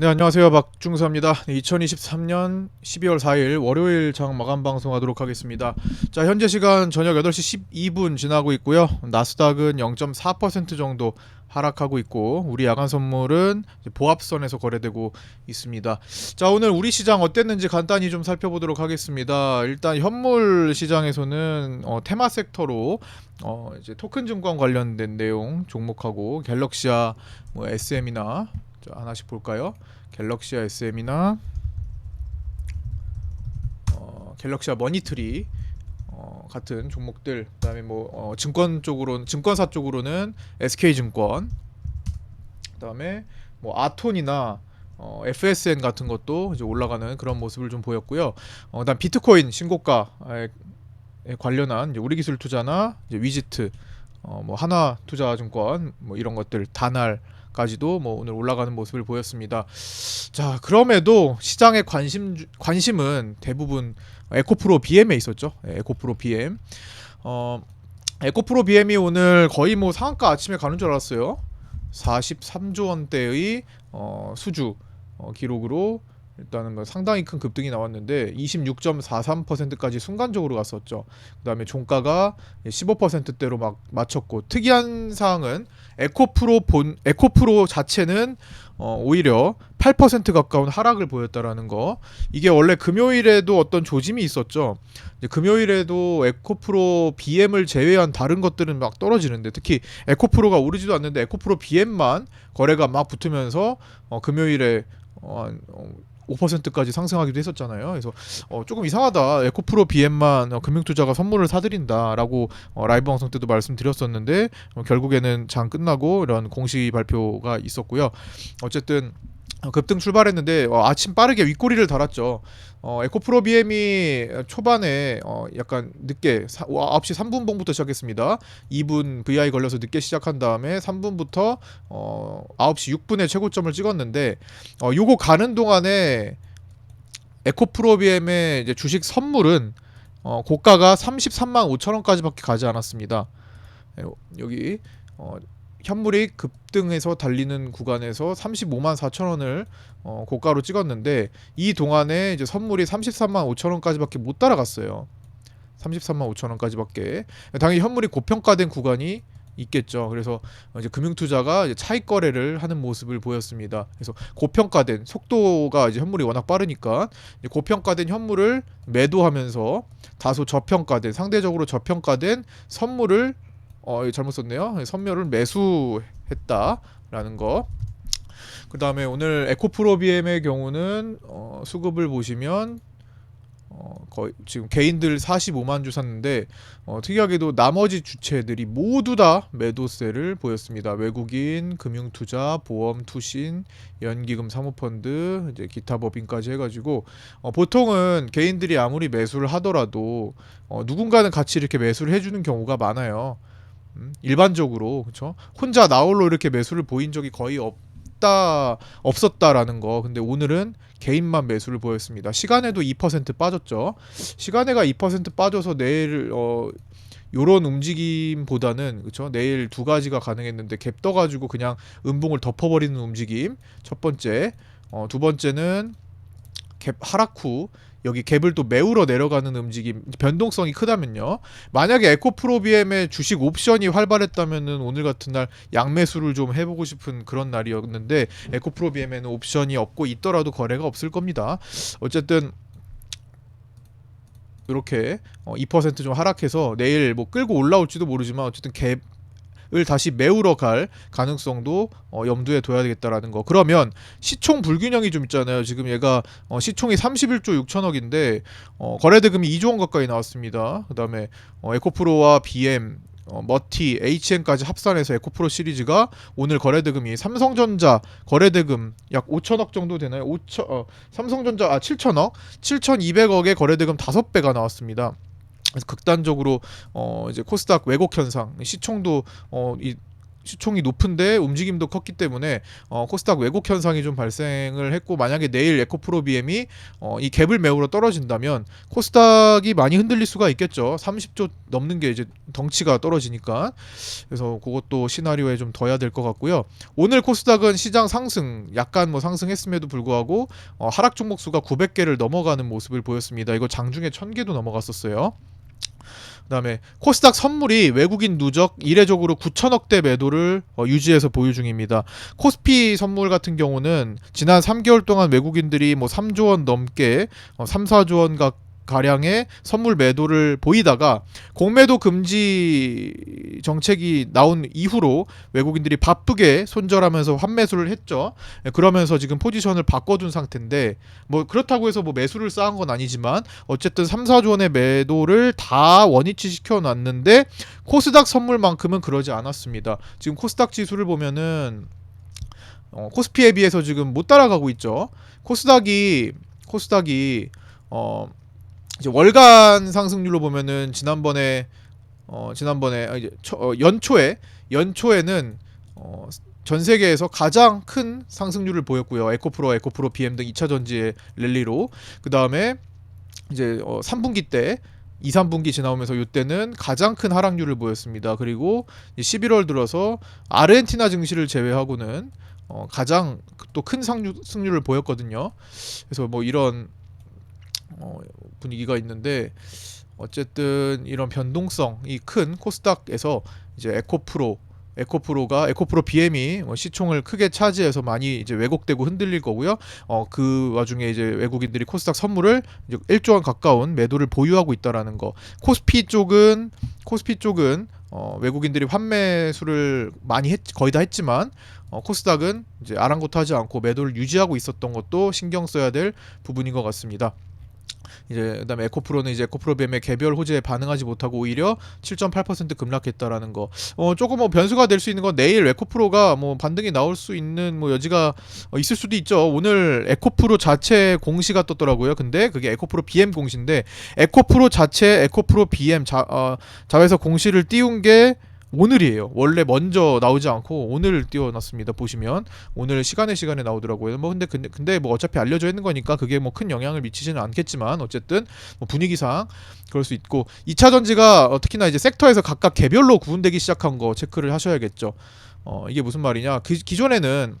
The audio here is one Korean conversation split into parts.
네 안녕하세요 박중서입니다. 2023년 12월 4일 월요일 장 마감 방송하도록 하겠습니다. 자 현재 시간 저녁 8시 12분 지나고 있고요. 나스닥은 0.4% 정도 하락하고 있고 우리 야간 선물은 보합선에서 거래되고 있습니다. 자 오늘 우리 시장 어땠는지 간단히 좀 살펴보도록 하겠습니다. 일단 현물 시장에서는 어, 테마 섹터로 어, 이제 토큰 증권 관련된 내용 종목하고 갤럭시아 뭐 SM이나 자, 하나씩 볼까요? 갤럭시아 SM이나 어, 갤럭시아 머니트리 어, 같은 종목들 그다음에 뭐 어, 증권 쪽으로는 증권사 쪽으로는 SK증권 그다음에 뭐 아톤이나 어, FSN 같은 것도 이제 올라가는 그런 모습을 좀 보였고요. 어, 그다음 비트코인 신고가에 관련한 우리 기술 투자나 위지트 어, 뭐 하나 투자증권 뭐 이런 것들 다날 까지도 뭐 오늘 올라가는 모습을 보였습니다. 자, 그럼에도 시장의 관심 주- 관심은 대부분 에코프로 BM에 있었죠. 예, 에코프로 BM. 어, 에코프로 BM이 오늘 거의 뭐 상한가 아침에 가는 줄 알았어요. 43조 원대의 어, 수주 어, 기록으로 일단은 뭐 상당히 큰 급등이 나왔는데 26.43%까지 순간적으로 갔었죠. 그다음에 종가가 15%대로 막 맞췄고 특이한 사항은 에코프로 본 에코프로 자체는 어, 오히려 8% 가까운 하락을 보였다라는 거. 이게 원래 금요일에도 어떤 조짐이 있었죠. 금요일에도 에코프로 BM을 제외한 다른 것들은 막 떨어지는데 특히 에코프로가 오르지도 않는데 에코프로 BM만 거래가 막 붙으면서 어, 금요일에 어, 한, 어, 5%까지 상승하기도 했었잖아요. 그래서 어, 조금 이상하다. 에코프로 BM만 어, 금융투자가 선물을 사드린다라고 어, 라이브 방송 때도 말씀드렸었는데 어, 결국에는 장 끝나고 이런 공식 발표가 있었고요. 어쨌든 어, 급등 출발했는데 어, 아침 빠르게 윗꼬리를 달았죠. 어, 에코프로 BM이 초반에 어, 약간 늦게 사, 9시 3분 봉부터 시작했습니다. 2분 VI 걸려서 늦게 시작한 다음에 3분부터 어, 9시 6분에 최고점을 찍었는데 어, 요거 가는 동안에 에코프로 BM의 이제 주식 선물은 어, 고가가 33만 5천 원까지밖에 가지 않았습니다. 예, 여기 어, 현물이 급등해서 달리는 구간에서 35만 4천 원을 어, 고가로 찍었는데 이 동안에 이제 선물이 33만 5천 원까지밖에 못 따라갔어요. 33만 5천 원까지밖에 당연히 현물이 고평가된 구간이 있겠죠. 그래서 이제 금융투자가 차익 거래를 하는 모습을 보였습니다. 그래서 고평가된 속도가 이제 현물이 워낙 빠르니까 고평가된 현물을 매도하면서 다소 저평가된 상대적으로 저평가된 선물을 어 잘못 썼네요. 선물을 매수했다라는 거. 그 다음에 오늘 에코프로 BM의 경우는 어, 수급을 보시면 어, 거의 지금 개인들 45만 주 샀는데 어, 특이하게도 나머지 주체들이 모두 다 매도세를 보였습니다. 외국인, 금융투자, 보험, 투신, 연기금, 사모펀드, 이제 기타 법인까지 해가지고 어, 보통은 개인들이 아무리 매수를 하더라도 어, 누군가는 같이 이렇게 매수를 해주는 경우가 많아요. 음, 일반적으로 그렇죠. 혼자 나홀로 이렇게 매수를 보인 적이 거의 없다 없었다라는 거. 근데 오늘은 개인만 매수를 보였습니다. 시간에도 2% 빠졌죠. 시간에가 2% 빠져서 내일 어 요런 움직임보다는 그렇죠. 내일 두 가지가 가능했는데 갭 떠가지고 그냥 음봉을 덮어버리는 움직임. 첫 번째, 어, 두 번째는 갭 하락 후 여기 갭을 또 메우러 내려가는 움직임 변동성이 크다면요. 만약에 에코프로비엠의 주식 옵션이 활발했다면은 오늘 같은 날 양매수를 좀 해보고 싶은 그런 날이었는데 에코프로비엠에는 옵션이 없고 있더라도 거래가 없을 겁니다. 어쨌든 이렇게 어, 2%좀 하락해서 내일 뭐 끌고 올라올지도 모르지만 어쨌든 갭을 다시 메우러 갈 가능성도 어, 염두에 둬야 되겠다라는 거. 그러면 시총 불균형이 좀 있잖아요. 지금 얘가 어, 시총이 31조 6천억인데 어, 거래대금이 2조 원 가까이 나왔습니다. 그다음에 어, 에코프로와 BM 어, 머티, HN까지 합산해서 에코프로 시리즈가 오늘 거래대금이 삼성전자 거래대금 약 5천억 정도 되나요? 5천 어, 삼성전자 아 7천억, 7,200억의 거래대금 5배가 나왔습니다. 그래서 극단적으로 어 이제 코스닥 왜곡 현상, 시총도 어이 시총이 높은데 움직임도 컸기 때문에 어, 코스닥 왜곡 현상이 좀 발생을 했고 만약에 내일 에코프로 BM이 어, 이 갭을 메우러 떨어진다면 코스닥이 많이 흔들릴 수가 있겠죠. 30조 넘는 게 이제 덩치가 떨어지니까 그래서 그것도 시나리오에 좀 둬야 될 것 같고요. 오늘 코스닥은 시장 상승 약간 뭐 상승했음에도 불구하고 어, 하락 종목 수가 900개를 넘어가는 모습을 보였습니다. 이거 장중에 1000개도 넘어갔었어요. 그다음에 코스닥 선물이 외국인 누적 이례적으로 9천억대 매도를 어, 유지해서 보유 중입니다. 코스피 선물 같은 경우는 지난 3개월 동안 외국인들이 뭐 3조 원 넘게 어, 3, 4조 원가 가량의 선물 매도를 보이다가 공매도 금지 정책이 나온 이후로 외국인들이 바쁘게 손절하면서 환매수를 했죠. 예, 그러면서 지금 포지션을 바꿔둔 상태인데 뭐 그렇다고 해서 뭐 매수를 쌓은 건 아니지만 어쨌든 3, 4조 원의 매도를 다 원위치 시켜 놨는데 코스닥 선물만큼은 그러지 않았습니다. 지금 코스닥 지수를 보면은 어, 코스피에 비해서 지금 못 따라가고 있죠. 코스닥이 코스닥이 어 이제 월간 상승률로 보면은 지난번에 어 지난번에 아, 이제 초, 어, 연초에 연초에는 어, 전 세계에서 가장 큰 상승률을 보였고요. 에코프로, 에코프로 BM 등 2차 전지의 랠리로 그 다음에 이제 어, 3분기 때 2, 3분기 지나오면서 이때는 가장 큰 하락률을 보였습니다. 그리고 11월 들어서 아르헨티나 증시를 제외하고는 어, 가장 또 큰 상승률을 보였거든요. 그래서 뭐 이런 어, 분위기가 있는데 어쨌든 이런 변동성이 큰 코스닥에서 이제 에코프로 에코프로가 에코프로 BM이 뭐 시총을 크게 차지해서 많이 이제 왜곡되고 흔들릴 거고요. 어 그 와중에 이제 외국인들이 코스닥 선물을 이제 1조 원 가까운 매도를 보유하고 있다라는 거. 코스피 쪽은 코스피 쪽은 어 외국인들이 환매수를 많이 했 거의 다 했지만 어 코스닥은 이제 아랑곳하지 않고 매도를 유지하고 있었던 것도 신경 써야 될 부분인 것 같습니다. 이제 그다음에 에코프로는 이제 에코프로 뱀의 개별 호재에 반응하지 못하고 오히려 7.8% 급락했다라는 거. 어 조금 뭐 변수가 될 수 있는 건 내일 에코프로가 뭐 반등이 나올 수 있는 뭐 여지가 어, 있을 수도 있죠. 오늘 에코프로 자체 공시가 떴더라고요. 근데 그게 에코프로 BM 공시인데 에코프로 자체 에코프로 BM 자 어, 자회사 공시를 띄운 게 오늘이에요. 원래 먼저 나오지 않고 오늘 띄워놨습니다. 보시면 오늘 시간에 시간에 나오더라고요. 뭐 근데 근데, 근데 뭐 어차피 알려져 있는 거니까 그게 뭐 큰 영향을 미치지는 않겠지만 어쨌든 뭐 분위기상 그럴 수 있고 2차 전지가 어, 특히나 이제 섹터에서 각각 개별로 구분되기 시작한 거 체크를 하셔야겠죠. 어 이게 무슨 말이냐? 그 기존에는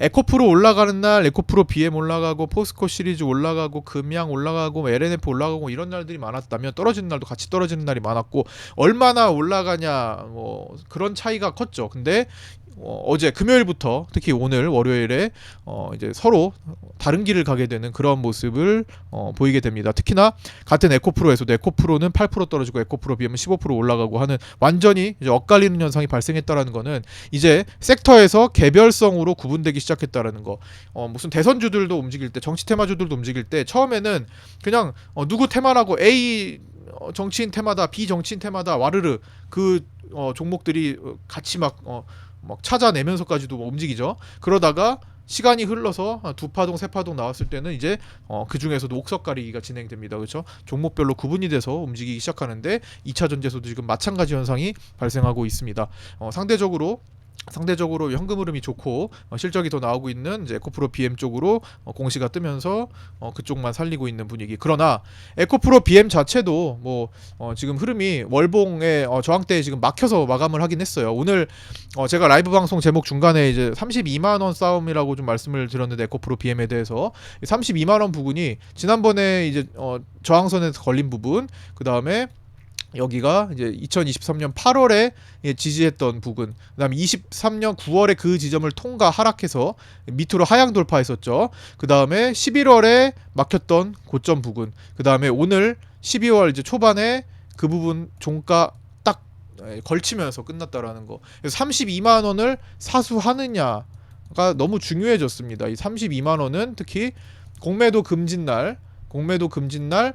에코프로 올라가는 날 에코프로 BM 올라가고 포스코 시리즈 올라가고 금양 올라가고 뭐 LNF 올라가고 이런 날들이 많았다면 떨어지는 날도 같이 떨어지는 날이 많았고 얼마나 올라가냐 뭐 그런 차이가 컸죠. 근데 어, 어제 금요일부터 특히 오늘 월요일에 어, 이제 서로 다른 길을 가게 되는 그런 모습을 어, 보이게 됩니다. 특히나 같은 에코프로에서도 에코프로는 8% 떨어지고 에코프로 비하면 15% 올라가고 하는 완전히 이제 엇갈리는 현상이 발생했다라는 거는 이제 섹터에서 개별성으로 구분되기 시작했다라는 거. 어, 무슨 대선주들도 움직일 때 정치 테마주들도 움직일 때 처음에는 그냥 어, 누구 테마라고 A 어, 정치인 테마다 B 정치인 테마다 와르르 그 어, 종목들이 어, 같이 막 어, 막 찾아내면서까지도 뭐 움직이죠. 그러다가 시간이 흘러서 두 파동 세 파동 나왔을 때는 이제 어, 그 중에서도 옥석 가리기가 진행됩니다. 그렇죠? 종목별로 구분이 돼서 움직이기 시작하는데 2차 전지에서도 지금 마찬가지 현상이 발생하고 있습니다. 어, 상대적으로 상대적으로 현금 흐름이 좋고 어, 실적이 더 나오고 있는 이제 에코프로 BM 쪽으로 어, 공시가 뜨면서 어, 그쪽만 살리고 있는 분위기. 그러나 에코프로 BM 자체도 뭐 어, 지금 흐름이 월봉의 어, 저항대에 지금 막혀서 마감을 하긴 했어요. 오늘 어, 제가 라이브 방송 제목 중간에 이제 32만 원 싸움이라고 좀 말씀을 드렸는데 에코프로 BM에 대해서 32만 원 부분이 지난번에 이제 어, 저항선에서 걸린 부분 그 다음에 여기가 이제 2023년 8월에 지지했던 부근, 그다음에 23년 9월에 그 지점을 통과 하락해서 밑으로 하향 돌파했었죠. 그다음에 11월에 막혔던 고점 부근, 그다음에 오늘 12월 이제 초반에 그 부분 종가 딱 걸치면서 끝났다라는 거. 그래서 32만 원을 사수하느냐가 너무 중요해졌습니다. 이 32만 원은 특히 공매도 금진 날, 공매도 금진 날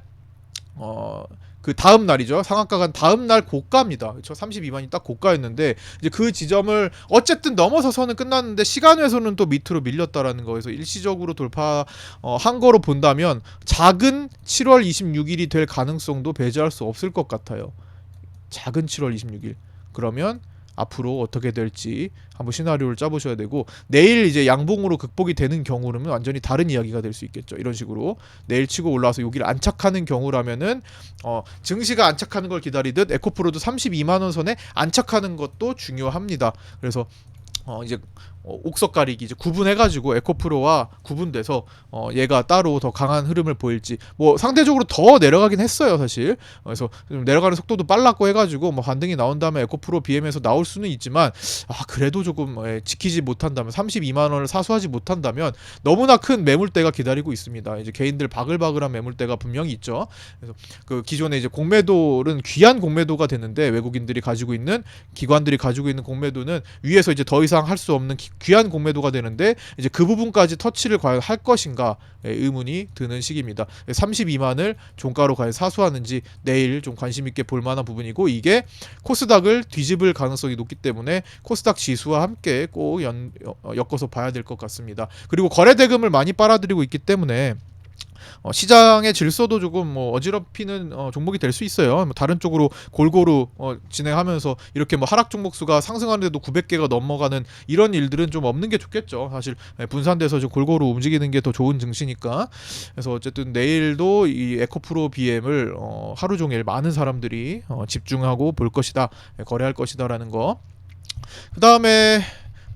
어. 그 다음 날이죠. 상한가가 다음 날 고가입니다. 그렇죠. 32만이 딱 고가였는데 이제 그 지점을 어쨌든 넘어서서는 끝났는데 시간에서는 또 밑으로 밀렸다라는 거에서 일시적으로 돌파 어, 한 거로 본다면 작은 7월 26일이 될 가능성도 배제할 수 없을 것 같아요. 작은 7월 26일. 그러면 앞으로 어떻게 될지 한번 시나리오를 짜보셔야 되고 내일 이제 양봉으로 극복이 되는 경우라면 완전히 다른 이야기가 될 수 있겠죠. 이런 식으로 내일 치고 올라와서 여기를 안착하는 경우라면은 어, 증시가 안착하는 걸 기다리듯 에코프로도 32만 원 선에 안착하는 것도 중요합니다. 그래서 어 이제 어, 옥석 가리기 이제 구분해가지고 에코프로와 구분돼서 어 얘가 따로 더 강한 흐름을 보일지 뭐 상대적으로 더 내려가긴 했어요 사실. 그래서 좀 내려가는 속도도 빨랐고 해가지고 뭐 반등이 나온 다음에 에코프로 BM에서 나올 수는 있지만 아 그래도 조금 예, 지키지 못한다면 32만 원을 사수하지 못한다면 너무나 큰 매물대가 기다리고 있습니다. 이제 개인들 바글바글한 매물대가 분명히 있죠. 그래서 그 기존에 이제 공매도는 귀한 공매도가 되는데 외국인들이 가지고 있는 기관들이 가지고 있는 공매도는 위에서 이제 더 이상 할 수 없는 기- 귀한 공매도가 되는데 이제 그 부분까지 터치를 과연 할 것인가 예, 의문이 드는 시기입니다. 32만을 종가로 과연 사수하는지 내일 좀 관심 있게 볼 만한 부분이고 이게 코스닥을 뒤집을 가능성이 높기 때문에 코스닥 지수와 함께 꼭 연, 어, 엮어서 봐야 될 것 같습니다. 그리고 거래 대금을 많이 빨아들이고 있기 때문에 어, 시장의 질서도 조금 뭐 어지럽히는 어, 종목이 될 수 있어요. 뭐 다른 쪽으로 골고루 어, 진행하면서 이렇게 뭐 하락 종목 수가 상승하는데도 900개가 넘어가는 이런 일들은 좀 없는 게 좋겠죠. 사실 예, 분산돼서 좀 골고루 움직이는 게 더 좋은 증시니까. 그래서 어쨌든 내일도 이 에코프로 BM을 어, 하루 종일 많은 사람들이 어, 집중하고 볼 것이다, 예, 거래할 것이다라는 거. 그 다음에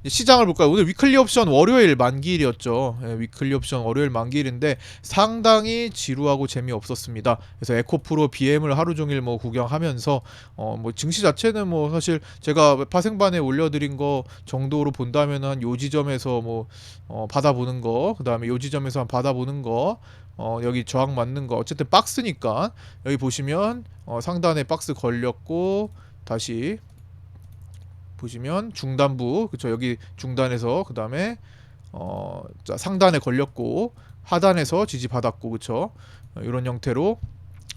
시장을 볼까요? 오늘 위클리 옵션 월요일 만기일이었죠. 예, 위클리 옵션 월요일 만기일인데 상당히 지루하고 재미없었습니다. 그래서 에코프로 BM을 하루 종일 뭐 구경하면서 어 뭐 증시 자체는 뭐 사실 제가 파생반에 올려드린 거 정도로 본다면 한 요 지점에서 뭐 어 받아보는 거, 그 다음에 요 지점에서 한 받아보는 거, 어 여기 저항 맞는 거, 어쨌든 박스니까 여기 보시면 어 상단에 박스 걸렸고 다시 보시면 중단부 그쵸 여기 중단에서 그 다음에 어 자, 상단에 걸렸고 하단에서 지지 받았고 그쵸 어, 이런 형태로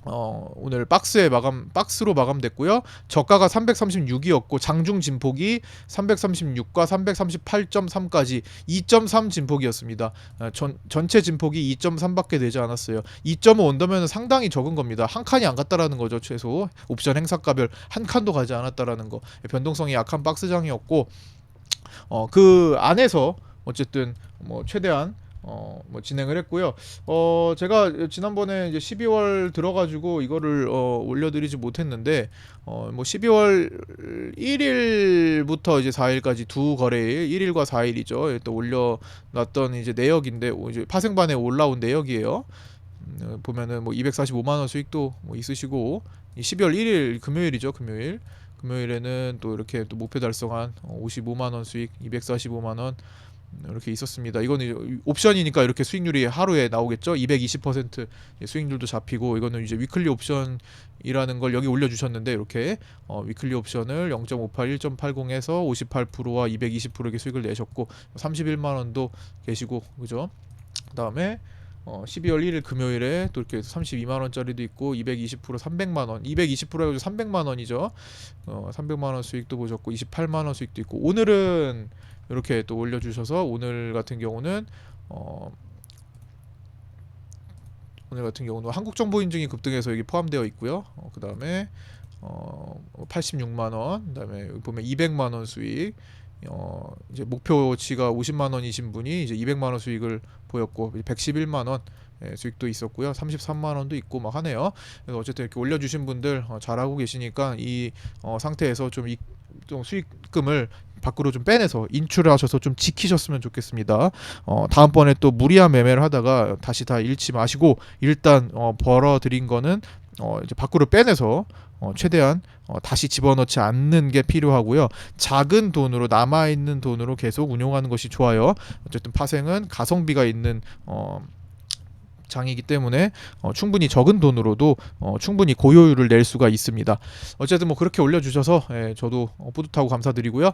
어 오늘 박스에 마감 박스로 마감됐고요. 저가가 336이었고 장중 진폭이 336과 338.3까지 2.3 진폭이었습니다. 어, 전 전체 진폭이 2.3밖에 되지 않았어요. 2.5 온다면 상당히 적은 겁니다. 한 칸이 안 갔다라는 거죠 최소. 옵션 행사가별 한 칸도 가지 않았다라는 거. 변동성이 약한 박스장이었고 어 그 안에서 어쨌든 뭐 최대한 어 뭐 진행을 했고요. 어 제가 지난번에 이제 12월 들어가지고 이거를 어 올려드리지 못했는데 어 뭐 12월 1일부터 이제 4일까지 두 거래일 1일과 4일이죠. 또 올려놨던 이제 내역인데 오, 이제 파생반에 올라온 내역이에요. 음, 어, 보면은 뭐 245만 원 수익도 뭐 있으시고 이 12월 1일 금요일이죠. 금요일. 금요일에는 또 이렇게 또 목표 달성한 어, 55만 원 수익, 245만 원 음, 이렇게 있었습니다. 이거는 옵션이니까 이렇게 수익률이 하루에 나오겠죠. 220% 수익률도 잡히고 이거는 이제 위클리 옵션이라는 걸 여기 올려주셨는데 이렇게 어, 위클리 옵션을 0.58, 1.80에서 58%와 220%의 수익을 내셨고 31만 원도 계시고 그죠. 그다음에 어, 12월 1일 금요일에 또 이렇게 32만 원짜리도 있고 220% 300만 원, 220% 해가지고 300만 원이죠. 어, 300만 원 수익도 보셨고 28만 원 수익도 있고 오늘은 이렇게 또 올려주셔서 오늘 같은 경우는 어, 오늘 같은 경우는 한국 정보 인증이 급등해서 여기 포함되어 있고요. 어, 그 다음에 어, 86만 원, 그다음에 보면 200만 원 수익. 어, 이제 목표치가 50만 원이신 분이 이제 200만 원 수익을 보였고 111만 원 예, 수익도 있었고요. 33만 원도 있고 막 하네요. 그래서 어쨌든 이렇게 올려주신 분들 어, 잘하고 계시니까 이 어, 상태에서 좀, 이, 좀 수익금을 밖으로 좀 빼내서 인출을 하셔서 좀 지키셨으면 좋겠습니다. 어, 다음번에 또 무리한 매매를 하다가 다시 다 잃지 마시고 일단 어, 벌어들인 거는 어, 이제 밖으로 빼내서 어, 최대한 어, 다시 집어넣지 않는 게 필요하고요. 작은 돈으로 남아 있는 돈으로 계속 운용하는 것이 좋아요. 어쨌든 파생은 가성비가 있는 어, 장이기 때문에 어, 충분히 적은 돈으로도 어, 충분히 고효율을 낼 수가 있습니다. 어쨌든 뭐 그렇게 올려주셔서 예, 저도 어, 뿌듯하고 감사드리고요.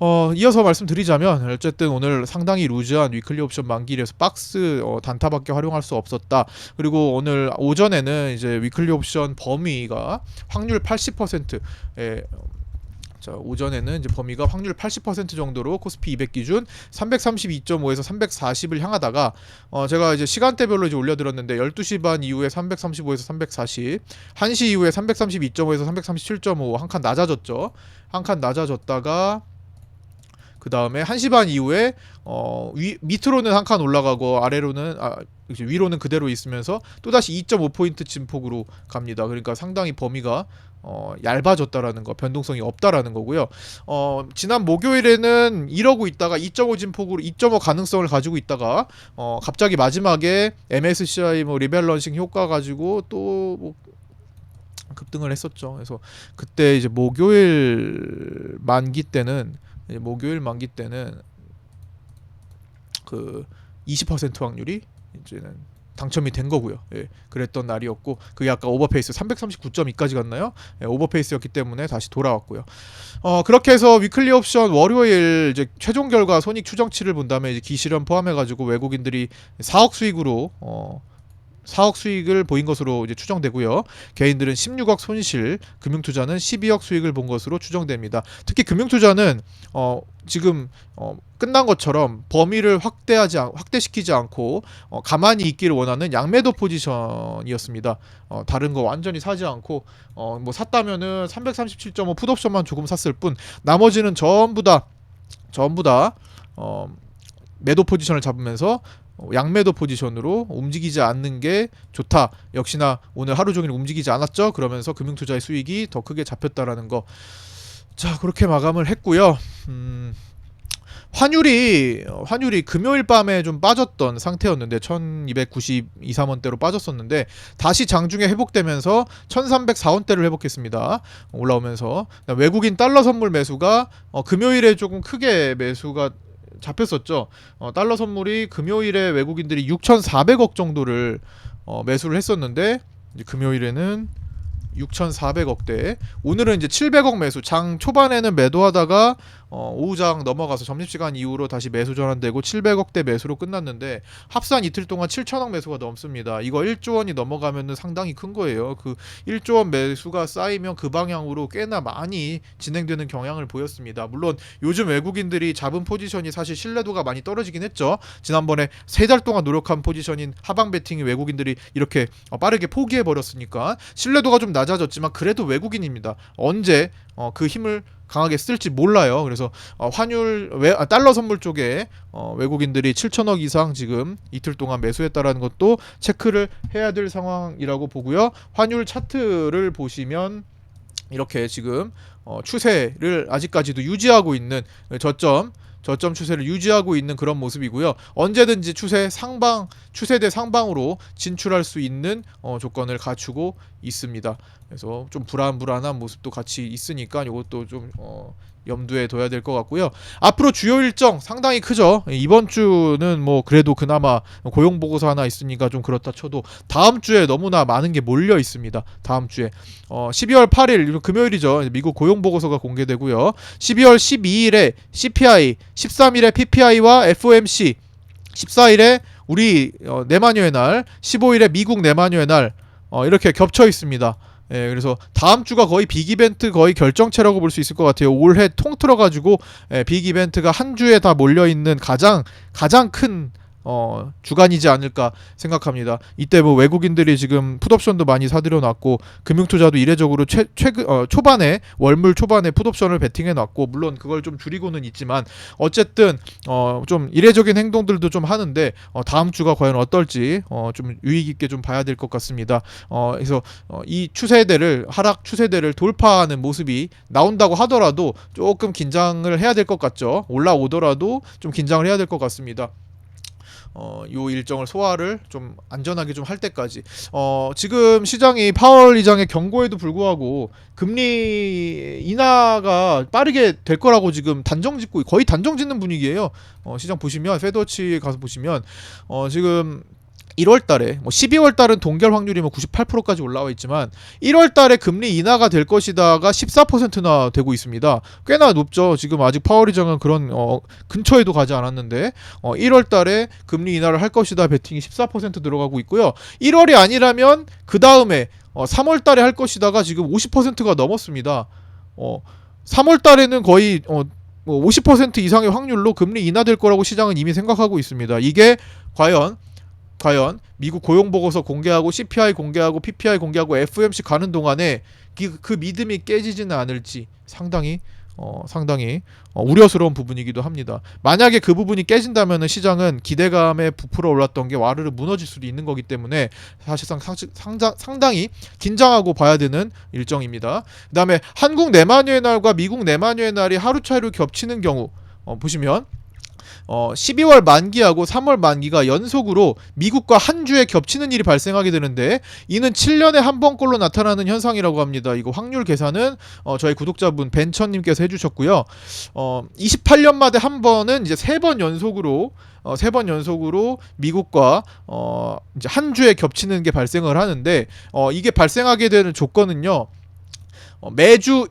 어, 이어서 말씀드리자면 어쨌든 오늘 상당히 루즈한 위클리 옵션 만기일에서 박스 어, 단타밖에 활용할 수 없었다. 그리고 오늘 오전에는 이제 위클리 옵션 범위가 확률 80% 예, 자 오전에는 이제 범위가 확률 80% 정도로 코스피 200 기준 332.5에서 340을 향하다가 어 제가 이제 시간대별로 이제 올려 드렸는데 12시 반 이후에 335에서 340, 1시 이후에 332.5에서 337.5 한 칸 낮아졌죠. 한 칸 낮아졌다가 그 다음에 1시 반 이후에 어 위, 밑으로는 한 칸 올라가고 아래로는 아 위로는 그대로 있으면서 또 다시 2.5 포인트 진폭으로 갑니다. 그러니까 상당히 범위가 어, 얇아졌다라는 거, 변동성이 없다라는 거고요. 어, 지난 목요일에는 이러고 있다가 2.5 진폭으로 2.5 가능성을 가지고 있다가 어, 갑자기 마지막에 MSCI 뭐 리밸런싱 효과 가지고 또뭐 급등을 했었죠. 그래서 그때 이제 목요일 만기 때는 목요일 만기 때는 그 20% 확률이 이제는 당첨이 된 거고요. 예, 그랬던 날이었고 그게 아까 오버페이스 339.2까지 갔나요? 예, 오버페이스였기 때문에 다시 돌아왔고요. 어 그렇게 해서 위클리 옵션 월요일 이제 최종 결과 손익 추정치를 본 다음에 이제 기실현 포함해 가지고 외국인들이 4억 수익으로 어 4억 수익을 보인 것으로 이제 추정되고요. 개인들은 16억 손실, 금융투자는 12억 수익을 본 것으로 추정됩니다. 특히 금융투자는 어, 지금 어, 끝난 것처럼 범위를 확대하지 않, 확대시키지 않고 어, 가만히 있기를 원하는 양매도 포지션이었습니다. 어, 다른 거 완전히 사지 않고 어, 뭐 샀다면은 337.5 풋옵션만 조금 샀을 뿐 나머지는 전부 다 전부 다 어, 매도 포지션을 잡으면서 어, 양매도 포지션으로 움직이지 않는 게 좋다. 역시나 오늘 하루 종일 움직이지 않았죠. 그러면서 금융투자의 수익이 더 크게 잡혔다라는 거. 자 그렇게 마감을 했고요. 음, 환율이 어, 환율이 금요일 밤에 좀 빠졌던 상태였는데 1292, 3원대로 빠졌었는데 다시 장중에 회복되면서 1304원대를 회복했습니다. 올라오면서 외국인 달러 선물 매수가 어, 금요일에 조금 크게 매수가 잡혔었죠. 어, 달러 선물이 금요일에 외국인들이 6,400억 정도를 어, 매수를 했었는데 금요일에는 6,400억대. 오늘은 이제 700억 매수. 장 초반에는 매도하다가 어, 오후장 넘어가서 점심시간 이후로 다시 매수 전환되고 700억대 매수로 끝났는데 합산 이틀 동안 7천억 매수가 넘습니다. 이거 1조 원이 넘어가면은 상당히 큰 거예요. 그 1조 원 매수가 쌓이면 그 방향으로 꽤나 많이 진행되는 경향을 보였습니다. 물론 요즘 외국인들이 잡은 포지션이 사실 신뢰도가 많이 떨어지긴 했죠. 지난번에 세 달 동안 노력한 포지션인 하방 베팅이 외국인들이 이렇게 어, 빠르게 포기해 버렸으니까 신뢰도가 좀 낮아졌지만 그래도 외국인입니다. 언제 어, 그 힘을 강하게 쓸지 몰라요. 그래서 어, 환율 외, 아, 달러 선물 쪽에 어, 외국인들이 7천억 이상 지금 이틀 동안 매수했다라는 것도 체크를 해야 될 상황이라고 보고요. 환율 차트를 보시면 이렇게 지금 어, 추세를 아직까지도 유지하고 있는 저점 저점 추세를 유지하고 있는 그런 모습이고요. 언제든지 추세 상방 추세대 상방으로 진출할 수 있는 어, 조건을 갖추고 있습니다. 그래서 좀 불안불안한 모습도 같이 있으니까 이것도 좀 어, 염두에 둬야 될 것 같고요. 앞으로 주요 일정 상당히 크죠. 이번 주는 뭐 그래도 그나마 고용 보고서 하나 있으니까 좀 그렇다 쳐도 다음 주에 너무나 많은 게 몰려 있습니다. 다음 주에 어 12월 8일 금요일이죠. 미국 고용 보고서가 공개되고요. 12월 12일에 CPI, 13일에 PPI와 FOMC, 14일에 우리 어, 내마녀의 날, 15일에 미국 내마녀의 날 어, 이렇게 겹쳐 있습니다. 예, 그래서 다음 주가 거의 빅 이벤트 거의 결정체라고 볼 수 있을 것 같아요. 올해 통틀어 가지고 예, 빅 이벤트가 한 주에 다 몰려 있는 가장 가장 큰 어, 주간이지 않을까 생각합니다. 이때 뭐 외국인들이 지금 풋옵션도 많이 사들여 놨고 금융투자도 이례적으로 최, 최근 어, 초반에 월물 초반에 풋옵션을 베팅해 놨고 물론 그걸 좀 줄이고는 있지만 어쨌든 어, 좀 이례적인 행동들도 좀 하는데 어, 다음 주가 과연 어떨지 어, 좀 유의 깊게 좀 봐야 될 것 같습니다. 어, 그래서 어, 이 추세대를 하락 추세대를 돌파하는 모습이 나온다고 하더라도 조금 긴장을 해야 될 것 같죠. 올라오더라도 좀 긴장을 해야 될 것 같습니다. 어, 요 일정을 소화를 좀 안전하게 좀 할 때까지 어, 지금 시장이 파월 의장의 경고에도 불구하고 금리 인하가 빠르게 될 거라고 지금 단정 짓고 거의 단정 짓는 분위기예요. 어, 시장 보시면 페더치 가서 보시면 어, 지금 1월 달에 뭐 12월 달은 동결 확률이 뭐 98%까지 올라와 있지만 1월 달에 금리 인하가 될 것이다가 14%나 되고 있습니다. 꽤나 높죠. 지금 아직 파월 의장은 그런 어, 근처에도 가지 않았는데 어, 1월 달에 금리 인하를 할 것이다 베팅이 14% 들어가고 있고요. 1월이 아니라면 그 다음에 어, 3월 달에 할 것이다가 지금 50%가 넘었습니다. 어, 3월 달에는 거의 어, 뭐50% 이상의 확률로 금리 인하될 거라고 시장은 이미 생각하고 있습니다. 이게 과연 과연 미국 고용 보고서 공개하고 CPI 공개하고 PPI 공개하고 FOMC 가는 동안에 그, 그 믿음이 깨지지는 않을지 상당히 어, 상당히 어, 우려스러운 부분이기도 합니다. 만약에 그 부분이 깨진다면 시장은 기대감에 부풀어 올랐던 게 와르르 무너질 수도 있는 거기 때문에 사실상 상, 상장, 상당히 긴장하고 봐야 되는 일정입니다. 그 다음에 한국 내만유의 날과 미국 내만유의 날이 하루 차이로 겹치는 경우 어, 보시면 어, 12월 만기하고 3월 만기가 연속으로 미국과 한 주에 겹치는 일이 발생하게 되는데 이는 7년에 한 번꼴로 나타나는 현상이라고 합니다. 이거 확률 계산은 어, 저희 구독자분 벤처님께서 해주셨고요. 어, 28년마다 한 번은 이제 세 번 연속으로 어, 세 번 연속으로 미국과 어, 이제 한 주에 겹치는 게 발생을 하는데 어, 이게 발생하게 되는 조건은요. 어, 매주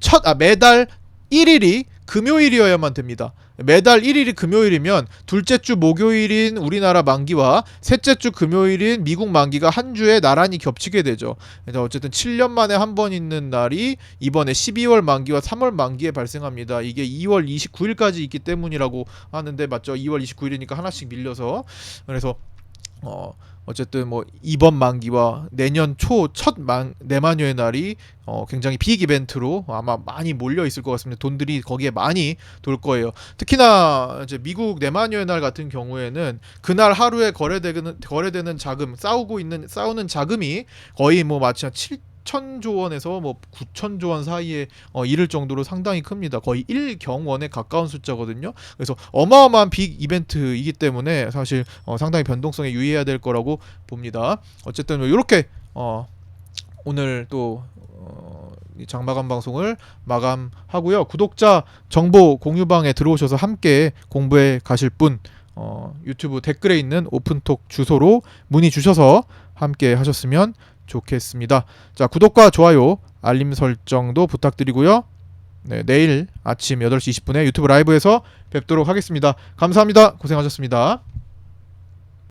첫 아 매달 1일이 금요일이어야만 됩니다. 매달 1일이 금요일이면 둘째 주 목요일인 우리나라 만기와 셋째 주 금요일인 미국 만기가 한 주에 나란히 겹치게 되죠. 그래서 어쨌든 7년 만에 한 번 있는 날이 이번에 12월 만기와 3월 만기에 발생합니다. 이게 2월 29일까지 있기 때문이라고 하는데 맞죠? 2월 29일이니까 하나씩 밀려서 그래서 어 어쨌든 뭐 이번 만기와 내년 초 첫 내만여의 날이 어 굉장히 빅 이벤트로 아마 많이 몰려 있을 것 같습니다. 돈들이 거기에 많이 돌 거예요. 특히나 이제 미국 내만여의 날 같은 경우에는 그날 하루에 거래되는 거래되는 자금 싸우고 있는 싸우는 자금이 거의 뭐 마치 한 7. 7천조 원에서 뭐 9천조 원 사이에 어, 이를 정도로 상당히 큽니다. 거의 1경원에 가까운 숫자거든요. 그래서 어마어마한 빅 이벤트이기 때문에 사실 어, 상당히 변동성에 유의해야 될 거라고 봅니다. 어쨌든 이렇게 어, 오늘 또 어, 이 장마감 방송을 마감하고요. 구독자 정보 공유방에 들어오셔서 함께 공부해 가실 분 어, 유튜브 댓글에 있는 오픈톡 주소로 문의 주셔서 함께 하셨으면 좋겠습니다. 자, 구독과 좋아요, 알림 설정도 부탁드리고요. 네, 내일 아침 8시 20분에 유튜브 라이브에서 뵙도록 하겠습니다. 감사합니다. 고생하셨습니다.